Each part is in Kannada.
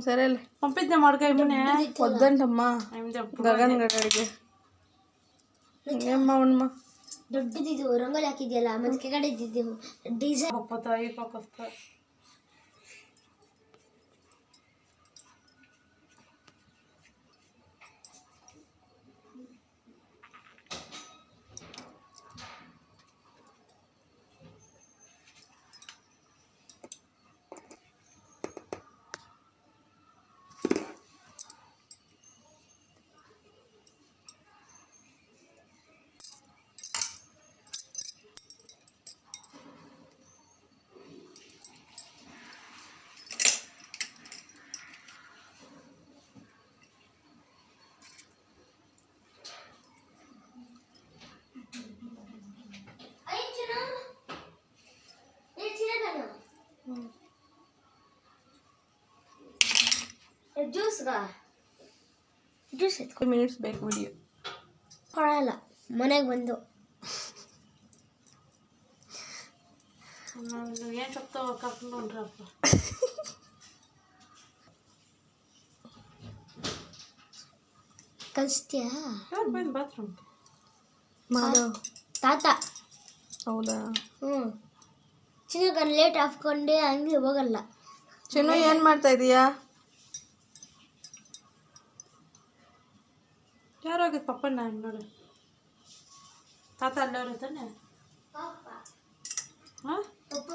సరేలే. పంపిద్దాం వాడికి ఏమన్నా? వద్దంటమ్మా. గగన్ గడికి. ఇంకేమ్మా ఉండమ్మా ದೊಡ್ಡದಿದ್ದು ರಂಗೋಲಿ ಹಾಕಿದೆಯಲ್ಲ ಮತ್ತೆ ಕೆಳಗಡೆ ಇದ್ದಿದ್ದು ಡಿಸೈನ್ ಜ್ಯೂಸ್ಗಾ? ಜ್ಯೂಸ್ ಮಿನಿಟ್ಸ್ ಬೇಕು ವಿಡಿಯೋ ಕೊಡಲ್ಲ ಮನೆಗೆ ಬಂದು. ಏನು ಕಲಿಸ್ತೀಯಾ? ಯಾರು ತಾತ. ಹೌದಾ? ಹ್ಞೂ ಗನ್ ಲೇಟ್ ಹಾಕ್ಕೊಂಡೆ ಹಂಗೆ ಹೋಗಲ್ಲ. ಚಿನ್ನ ಏನು ಮಾಡ್ತಾ ಇದೀಯಾ? ಯಾರು ಹೋಗಿದ್ ನಾನು ನೋಡು? ತಾತ ಅಲ್ಲವರು ತಾನೆ ಹಾಂ? ಪಪ್ಪ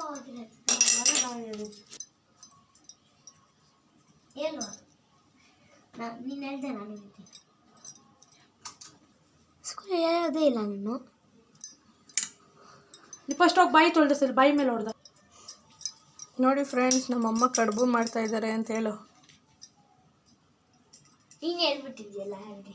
ಏನು? ನೀನು ಹೇಳ್ದೆ ನಾನು ಹೇಳ್ತೀನಿ. ಸ್ಕೂಲ್ ಹೇಳೋದೇ ಇಲ್ಲ ನೀನು. ಫಸ್ಟ್ ಹೋಗಿ ಬಾಯಿ ತೊಳ್ದ ಸರ್ ಬಾಯಿ ಮೇಲೆ ಹೊಡೆದ. ನೋಡಿ ಫ್ರೆಂಡ್ಸ್ ನಮ್ಮಮ್ಮ ಕಡುಬು ಮಾಡ್ತಾ ಇದ್ದಾರೆ ಅಂತ ಹೇಳು. ನೀನು ಹೇಳ್ಬಿಟ್ಟಿದ್ಯಲ್ಲ ಹಾಗೆ